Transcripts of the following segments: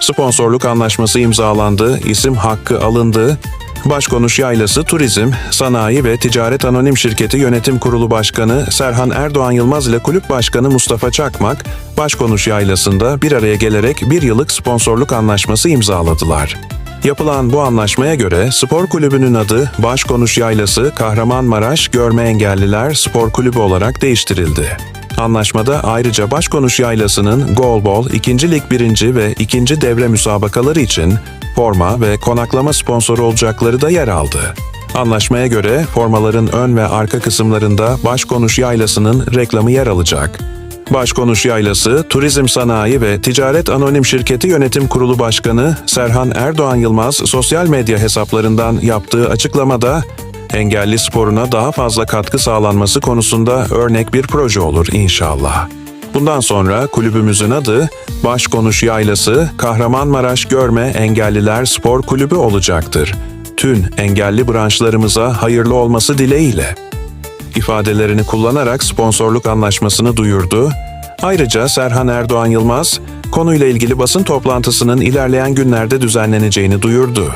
Sponsorluk anlaşması imzalandı, isim hakkı alındı. Başkonuş Yaylası Turizm, Sanayi ve Ticaret Anonim Şirketi Yönetim Kurulu Başkanı Serhan Erdoğan Yılmaz ile Kulüp Başkanı Mustafa Çakmak, Başkonuş Yaylası'nda bir araya gelerek bir yıllık sponsorluk anlaşması imzaladılar. Yapılan bu anlaşmaya göre spor kulübünün adı Başkonuş Yaylası Kahramanmaraş Görme Engelliler Spor Kulübü olarak değiştirildi. Anlaşmada ayrıca Başkonuş Yaylası'nın Golbol 2. Lig 1. ve 2. devre müsabakaları için forma ve konaklama sponsoru olacakları da yer aldı. Anlaşmaya göre formaların ön ve arka kısımlarında Başkonuş Yaylası'nın reklamı yer alacak. Başkonuş Yaylası, Turizm Sanayi ve Ticaret Anonim Şirketi Yönetim Kurulu Başkanı Serhan Erdoğan Yılmaz sosyal medya hesaplarından yaptığı açıklamada engelli sporuna daha fazla katkı sağlanması konusunda örnek bir proje olur inşallah. Bundan sonra kulübümüzün adı Başkonuş Yaylası Kahramanmaraş Görme Engelliler Spor Kulübü olacaktır. Tüm engelli branşlarımıza hayırlı olması dileğiyle ifadelerini kullanarak sponsorluk anlaşmasını duyurdu. Ayrıca Serhan Erdoğan Yılmaz, konuyla ilgili basın toplantısının ilerleyen günlerde düzenleneceğini duyurdu.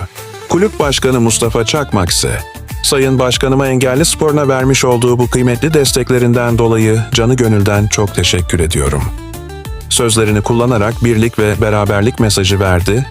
Kulüp Başkanı Mustafa Çakmak ise, Sayın Başkanıma engelli sporuna vermiş olduğu bu kıymetli desteklerinden dolayı canı gönülden çok teşekkür ediyorum. Sözlerini kullanarak birlik ve beraberlik mesajı verdi